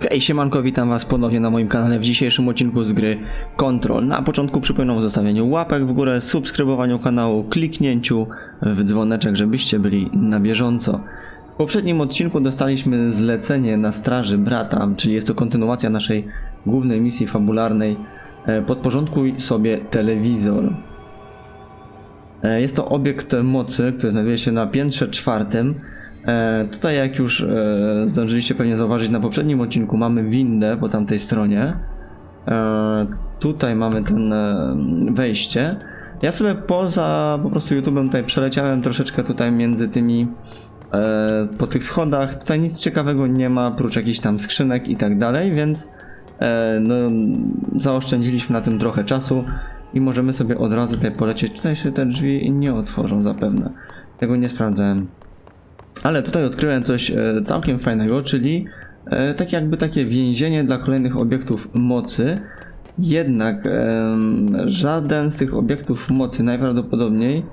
Hej, siemanko, witam was ponownie na moim kanale w dzisiejszym odcinku z gry Control. Na początku przypominam o zostawieniu łapek w górę, subskrybowaniu kanału, kliknięciu w dzwoneczek, żebyście byli na bieżąco. W poprzednim odcinku dostaliśmy zlecenie na straży brata, czyli jest to kontynuacja naszej głównej misji fabularnej. E, Podporządkuj sobie telewizor. E, Jest to obiekt mocy, który znajduje się na piętrze czwartym. E, tutaj, jak już e, zdążyliście pewnie zauważyć na poprzednim odcinku, mamy windę po tamtej stronie. E, tutaj mamy ten wejście. Ja sobie poza po prostu YouTube'em tutaj przeleciałem troszeczkę tutaj między tymi po tych schodach. Tutaj nic ciekawego nie ma, prócz jakichś tam skrzynek i tak dalej, więc no, zaoszczędziliśmy na tym trochę czasu i możemy sobie od razu tutaj polecieć. Tutaj się te drzwi nie otworzą zapewne. Tego nie sprawdzałem. Ale tutaj odkryłem coś e, całkiem fajnego, czyli e, tak jakby takie więzienie dla kolejnych obiektów mocy. Jednak żaden z tych obiektów mocy najprawdopodobniej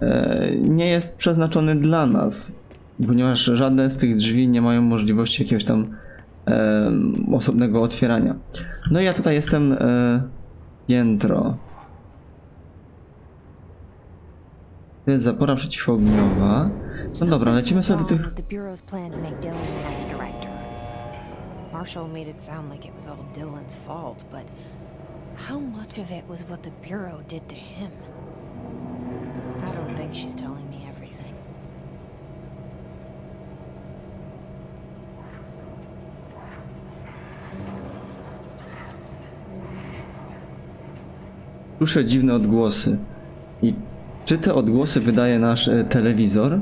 e, nie jest przeznaczony dla nas, ponieważ żadne z tych drzwi nie mają możliwości jakiegoś tam osobnego otwierania. No i ja tutaj jestem piętro. To jest zapora przeciwogniowa. No dobra, lecimy sobie do tych... The Bureau's plan to make Dylan the next director. Marshall made it sound like it was all Dylan's fault, but how much of it was what the Bureau did to him? I don't think she's telling me everything. Słyszę dziwne odgłosy. I czy te odgłosy wydaje nasz e, telewizor?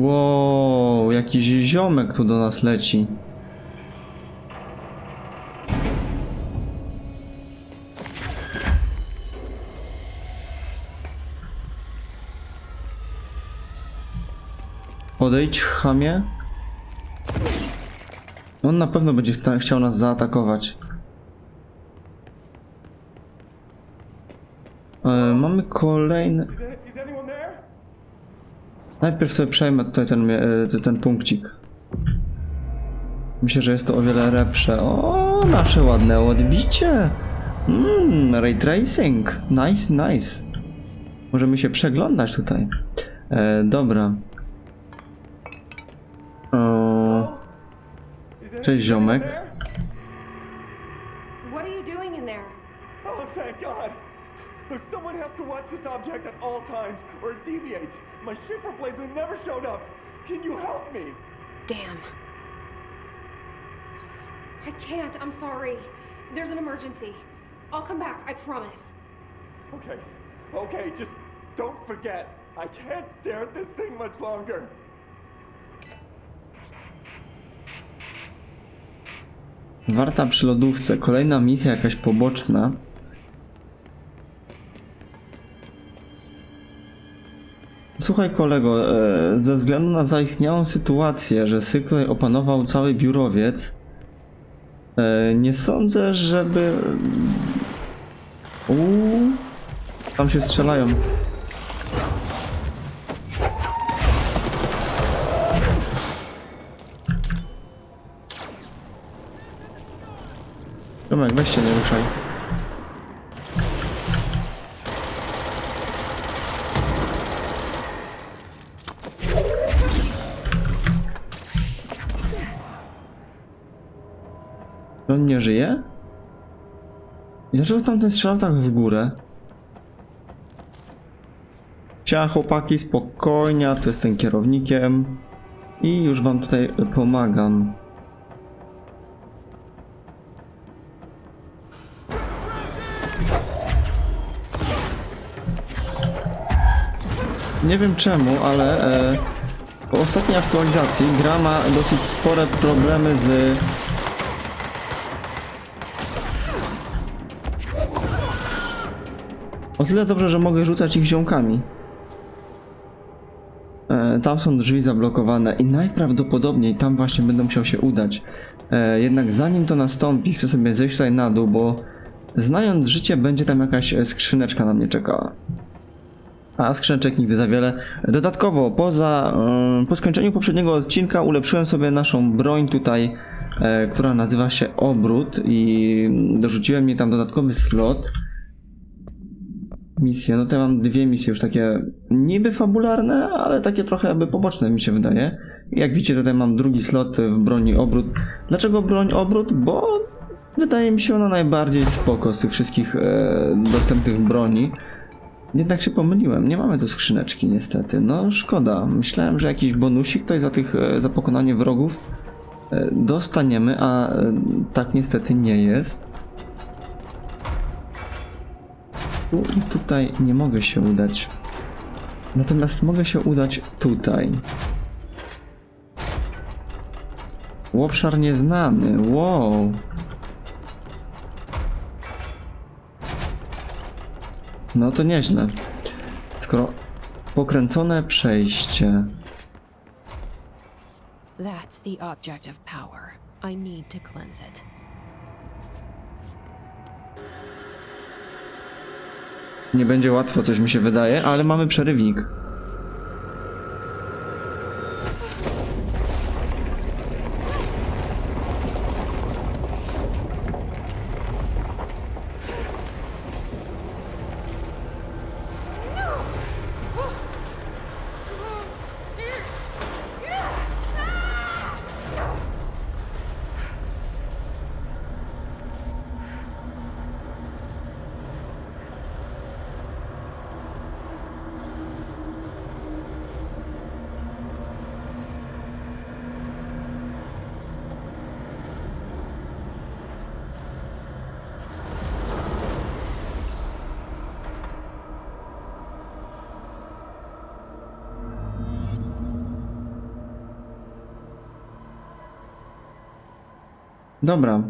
Wow, jakiś ziomek tu do nas leci. Odejdź, chamie. On na pewno będzie chciał nas zaatakować. E, mamy kolejny. Najpierw sobie przejmę tutaj ten, e, ten, punkcik. Myślę, że jest to o wiele lepsze. O, nasze ładne odbicie. Mmm, ray tracing. Nice, nice. Możemy się przeglądać tutaj. E, dobra. O, cześć ziomek. Deviates. My shifter blades have never showed up. Can you help me? Damn. I can't, I'm sorry. There's an emergency. I'll come back, I promise. Okay, okay, just don't forget. I can't stare at this thing much longer. Warta przy lodówce. Kolejna misja jakaś poboczna. Słuchaj kolego, e, ze względu na zaistniałą sytuację, że Syk tutaj opanował cały biurowiec, e, nie sądzę, żeby... Uuu, tam się strzelają. Tomek, weź się nie ruszaj. On nie żyje? I dlaczego tamten strzelał tak w górę? Ciao chłopaki, spokojnie, tu jestem kierownikiem i już wam tutaj pomagam. Nie wiem czemu, ale e, po ostatniej aktualizacji gra ma dosyć spore problemy z O tyle dobrze, że mogę rzucać ich ziomkami. E, tam są drzwi zablokowane i najprawdopodobniej tam właśnie będę musiał się udać. E, jednak zanim to nastąpi, chcę sobie zejść tutaj na dół, bo znając życie, będzie tam jakaś skrzyneczka na mnie czekała. A skrzyneczek nigdy za wiele. Dodatkowo, poza, e, po skończeniu poprzedniego odcinka ulepszyłem sobie naszą broń tutaj, e, która nazywa się Obrót i dorzuciłem mi tam dodatkowy slot. Misje, no to ja mam dwie misje już takie niby fabularne, ale takie trochę jakby poboczne mi się wydaje. Jak widzicie tutaj mam drugi slot w broni Obrót. Dlaczego broń Obrót? Bo wydaje mi się ona najbardziej spoko z tych wszystkich e, dostępnych broni. Jednak się pomyliłem, nie mamy tu skrzyneczki niestety. No szkoda, myślałem, że jakiś bonusik tutaj za tych, e, za pokonanie wrogów e, dostaniemy, a e, tak niestety nie jest. I tutaj nie mogę się udać. Natomiast mogę się udać tutaj. Obszar nieznany, wow. No to nieźle. Skoro pokręcone przejście. That's the object of power. I need to cleanse it. Nie będzie łatwo, coś mi się wydaje, ale mamy przerywnik. Dobra.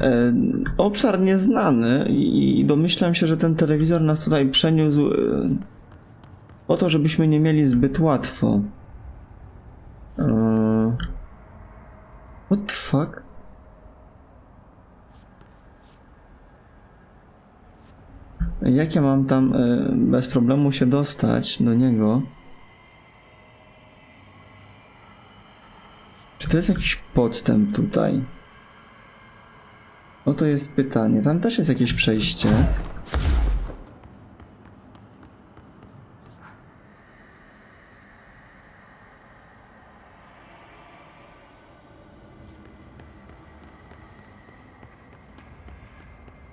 E, obszar nieznany i domyślam się, że ten telewizor nas tutaj przeniósł e, po to, żebyśmy nie mieli zbyt łatwo. E, what the fuck? Jak ja mam tam bez problemu się dostać do niego? Czy to jest jakiś podstęp tutaj? Oto jest pytanie. Tam też jest jakieś przejście.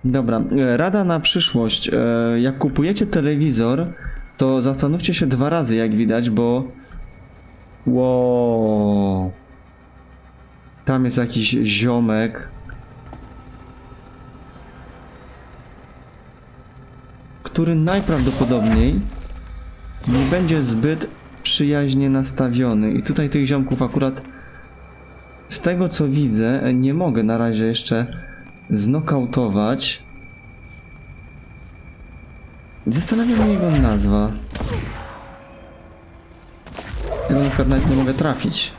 Dobra, e, rada na przyszłość. E, Jak kupujecie telewizor, to zastanówcie się dwa razy, jak widać, bo. Wow. Tam jest jakiś ziomek. Który najprawdopodobniej nie będzie zbyt przyjaźnie nastawiony. I tutaj tych ziomków akurat z tego co widzę nie mogę na razie jeszcze znokautować. Zastanawia mnie jego nazwa. Ja na przykład nawet nie mogę trafić.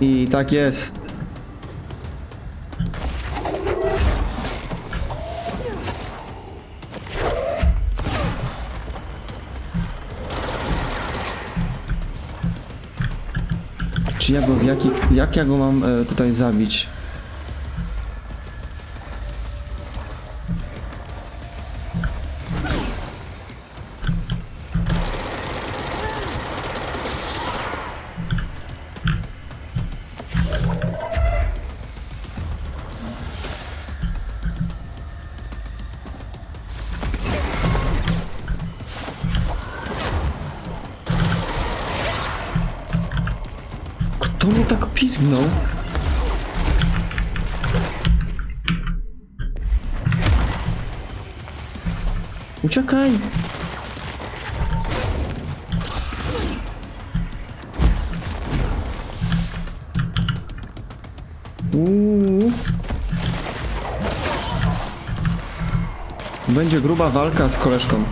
I tak jest. Czy ja go w jaki, jak ja go mam e, tutaj zabić? Pizgnął? Uciekaj! Uuu. Będzie gruba walka z koleżką.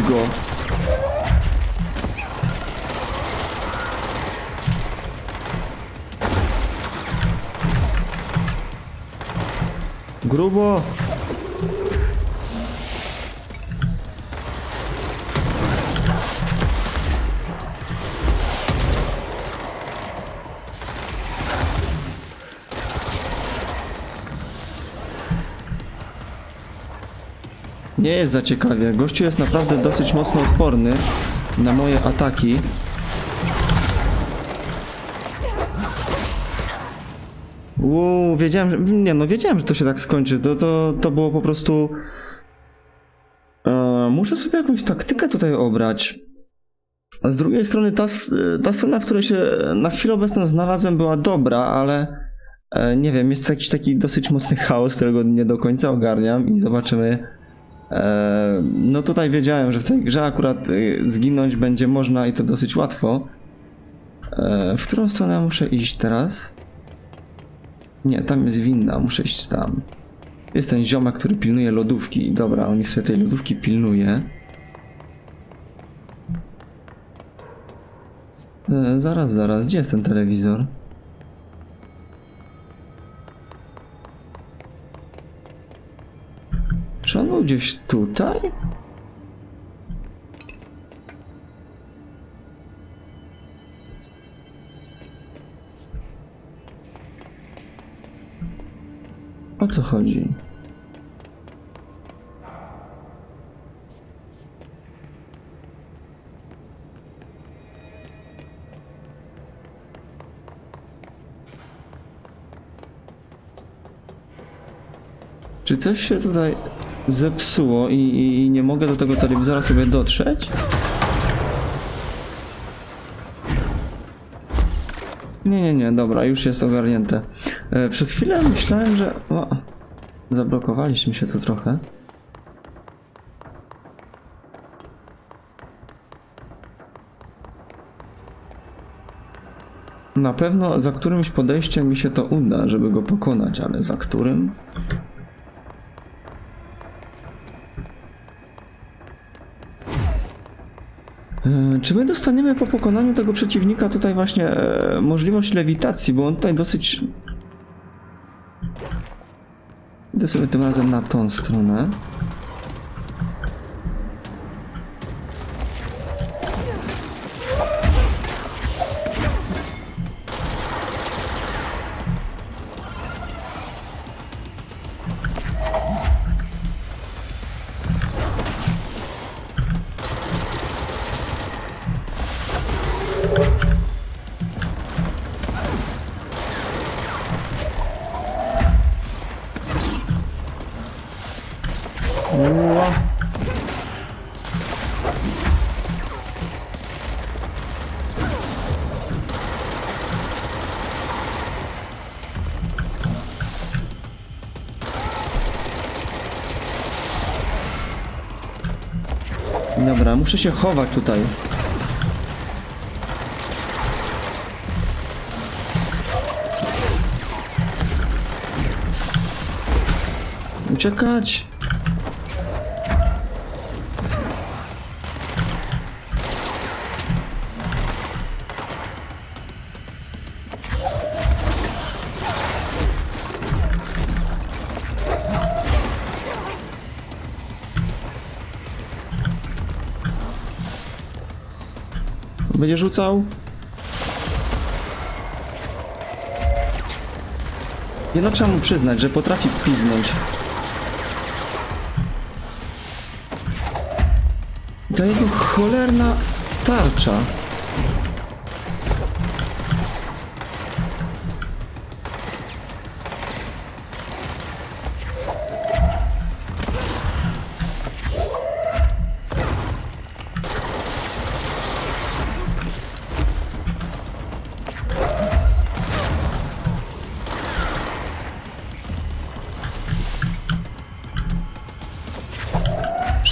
Pizgo. Grubo. Nie jest za ciekawie. Gościu jest naprawdę dosyć mocno odporny na moje ataki. Uuu, wiedziałem. Nie no, wiedziałem, że to się tak skończy. To, to, to było po prostu... E, muszę sobie jakąś taktykę tutaj obrać. Z drugiej strony ta, ta strona, w której się na chwilę obecną znalazłem była dobra, ale e, nie wiem, jest jakiś taki dosyć mocny chaos, którego nie do końca ogarniam i zobaczymy No tutaj wiedziałem, że w tej grze akurat y, zginąć będzie można i to dosyć łatwo. E, W którą stronę muszę iść teraz? Nie, tam jest winda, muszę iść tam. Jest ten ziomek, który pilnuje lodówki. Dobra, on niech sobie tej lodówki pilnuje. E, Zaraz, zaraz, gdzie jest ten telewizor? Czy on był gdzieś tutaj? O co chodzi? Czy coś się tutaj zepsuło i, i, i nie mogę do tego telewizora sobie dotrzeć? Nie, nie, nie, dobra, już jest ogarnięte. E, przez chwilę myślałem, że... O, zablokowaliśmy się tu trochę. Na pewno za którymś podejściem mi się to uda, żeby go pokonać, ale za którym? Czy my dostaniemy po pokonaniu tego przeciwnika tutaj właśnie e, możliwość lewitacji, bo on tutaj dosyć... Idę sobie tym razem na tą stronę. Dobra, muszę się chować tutaj. Uciekać! Będzie rzucał? Jedno trzeba mu przyznać, że potrafi piznąć. I Ta jego cholerna tarcza.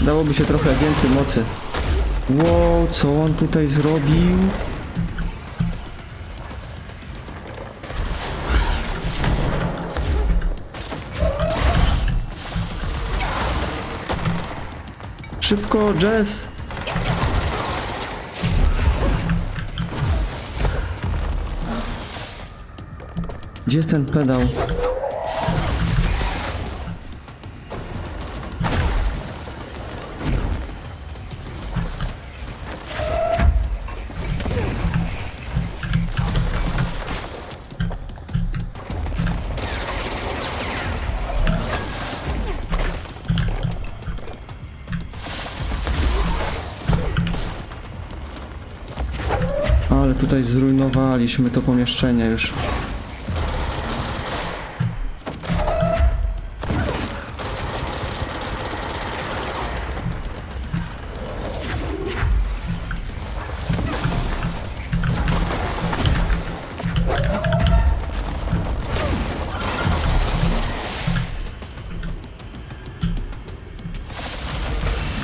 Przydałoby się trochę więcej mocy. Wow, co on tutaj zrobił? Szybko, Jess! Gdzie jest ten pedał? Ale tutaj zrujnowaliśmy to pomieszczenie już.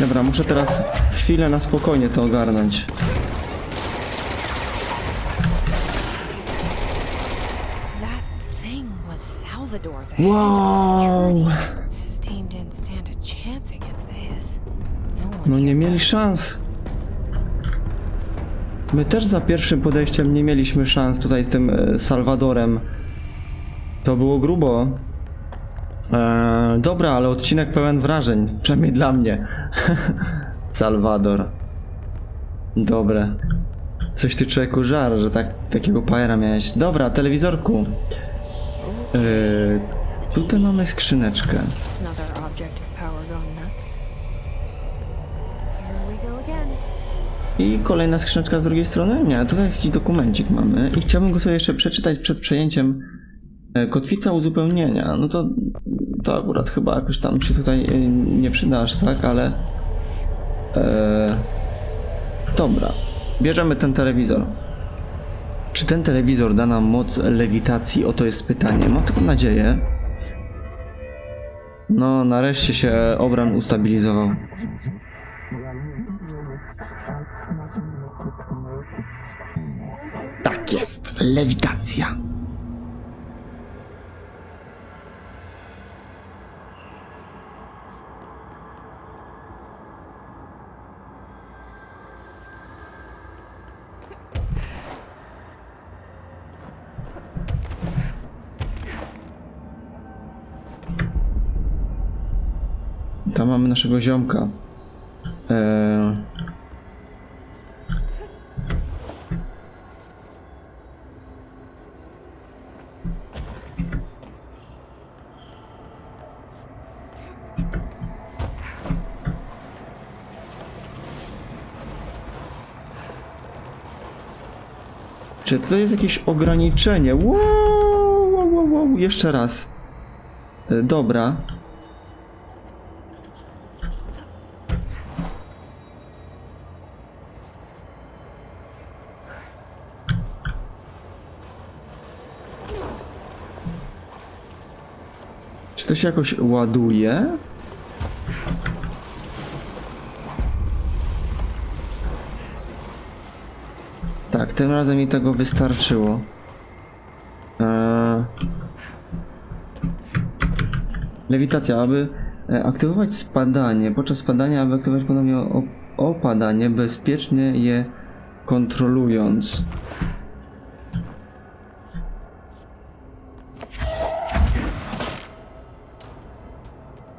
Dobra, muszę teraz chwilę na spokojnie to ogarnąć. This. No No nie mieli szans. My też za pierwszym podejściem nie mieliśmy szans tutaj z tym e, Salwadorem. To było grubo. Eee, dobra, ale odcinek pełen wrażeń. Przynajmniej dla mnie. Salwador. Dobre. Coś ty człowieku żar, że tak, takiego pajera miałeś. Dobra, telewizorku. Eee, tutaj mamy skrzyneczkę. I kolejna skrzyneczka z drugiej strony? Nie, tutaj jakiś dokumencik mamy i chciałbym go sobie jeszcze przeczytać przed przejęciem. E, Kotwica uzupełnienia. No to, to akurat chyba jakoś tam się tutaj e, nie przyda aż tak, ale... E, dobra. Bierzemy ten telewizor. Czy ten telewizor da nam moc lewitacji? Oto jest pytanie. Mam taką nadzieję. No, nareszcie się obran ustabilizował. Tak jest, lewitacja. Mamy naszego ziomka. Eee... Czy tutaj jest jakieś ograniczenie? Wow, wow, wow, wow. Jeszcze raz. E, Dobra. To się jakoś ładuje? Tak, tym razem mi tego wystarczyło. Eee... Lewitacja, aby e, aktywować spadanie. Podczas spadania, aby aktywować ponownie opadanie, bezpiecznie je kontrolując.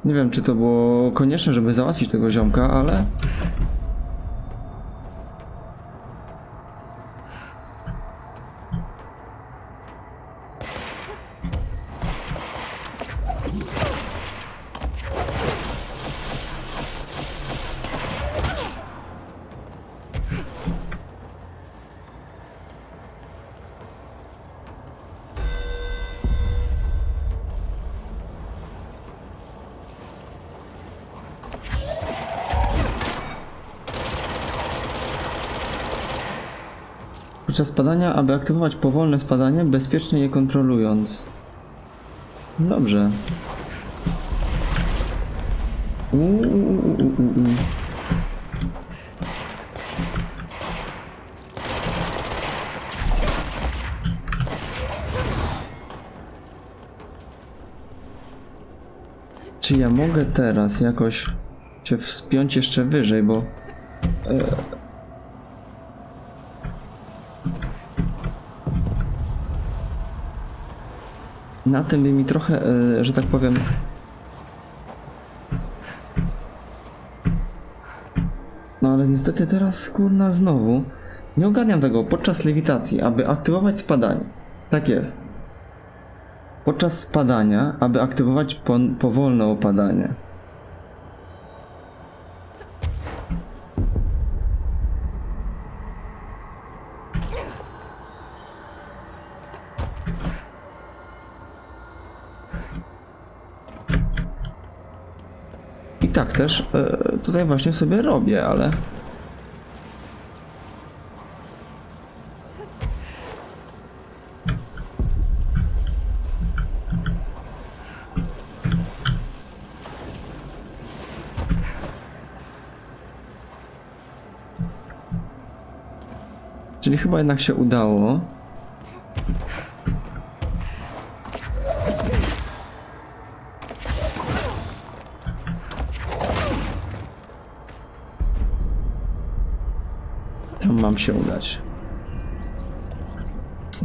Nie wiem, czy to było konieczne, żeby załatwić tego ziomka, ale... Podczas spadania, aby aktywować powolne spadanie, bezpiecznie je kontrolując. Dobrze. Uuu. Czy ja mogę teraz jakoś się wspiąć jeszcze wyżej, bo e, na tym by mi trochę, e, że tak powiem, No ale niestety teraz kurna znowu nie ogarniam tego podczas lewitacji, aby aktywować spadanie. Tak jest. Podczas spadania, aby aktywować powolne opadanie. Tak też e, tutaj właśnie sobie robię, ale Czyli chyba jednak się udało. Mam się udać.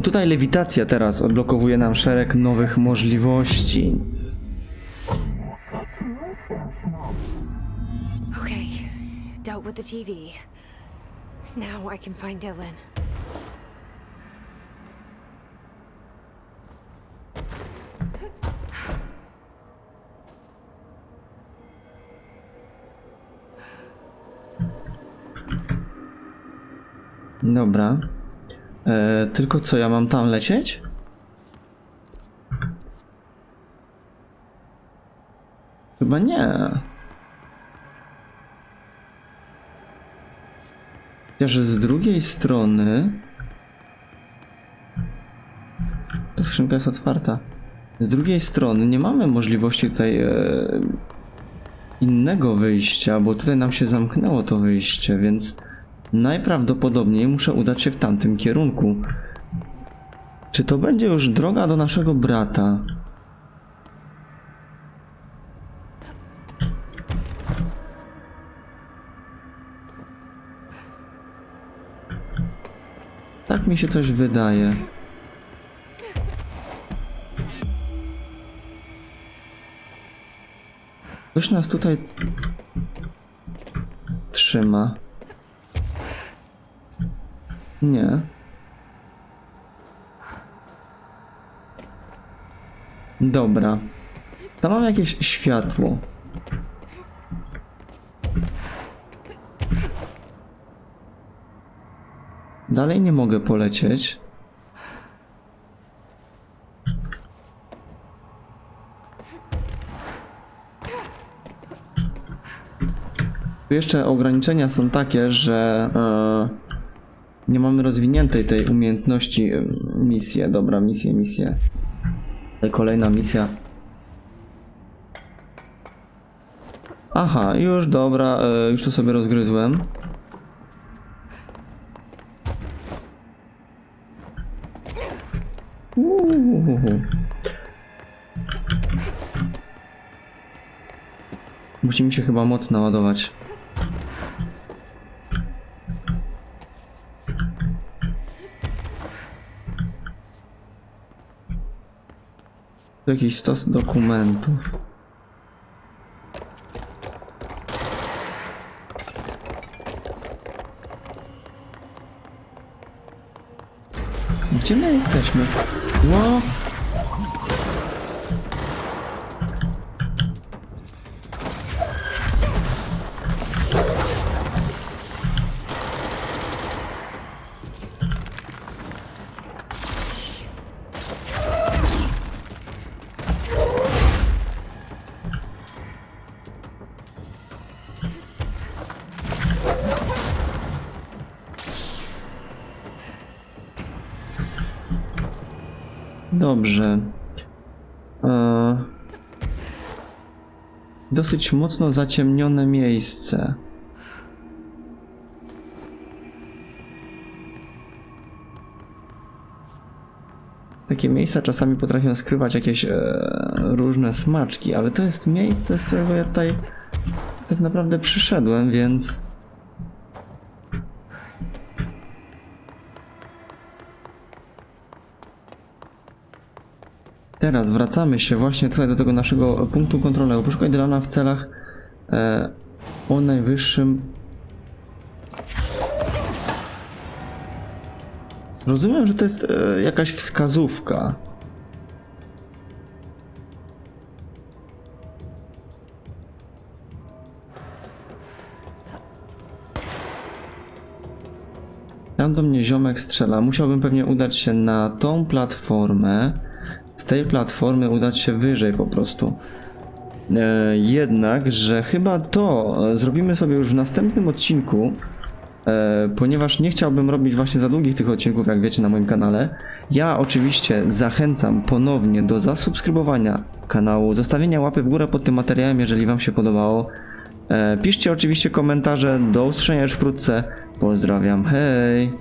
Tutaj lewitacja teraz odblokowuje nam szereg nowych możliwości. Okay, dealt with the TV. Now I can find Dylan. Dobra. E, tylko co, ja mam tam lecieć? Chyba nie. Chociaż z drugiej strony... Ta skrzynka jest otwarta. Z drugiej strony nie mamy możliwości tutaj e, innego wyjścia, bo tutaj nam się zamknęło to wyjście, więc najprawdopodobniej muszę udać się w tamtym kierunku. Czy to będzie już droga do naszego brata? Tak mi się coś wydaje. Coś nas tutaj trzyma. Nie. Dobra. Tam mam jakieś światło. Dalej nie mogę polecieć. Jeszcze ograniczenia są takie, że e, nie mamy rozwiniętej tej umiejętności e, misję. Dobra, misję. Tutaj Kolejna misja. Aha, już dobra, e, już to sobie rozgryzłem. Uhuhu. Musi mi się chyba moc naładować. Jakiś stos dokumentów. Gdzie my jesteśmy? No. Dobrze. E... Dosyć mocno zaciemnione miejsce. Takie miejsca czasami potrafią skrywać jakieś e, różne smaczki, ale to jest miejsce, z którego ja tutaj tak naprawdę przyszedłem, więc... Teraz wracamy się właśnie tutaj do tego naszego punktu kontrolnego. Poszukaj Dylana w celach e, o najwyższym... Rozumiem, że to jest e, jakaś wskazówka. Tam do mnie ziomek strzela. Musiałbym pewnie udać się na tą platformę. Z tej platformy udać się wyżej po prostu. E, jednak, że chyba to e, zrobimy sobie już w następnym odcinku, e, ponieważ nie chciałbym robić właśnie za długich tych odcinków, jak wiecie, na moim kanale. Ja oczywiście zachęcam ponownie do zasubskrybowania kanału, zostawienia łapy w górę pod tym materiałem, jeżeli Wam się podobało. E, piszcie oczywiście komentarze. Do usłyszenia już wkrótce. Pozdrawiam. Hej!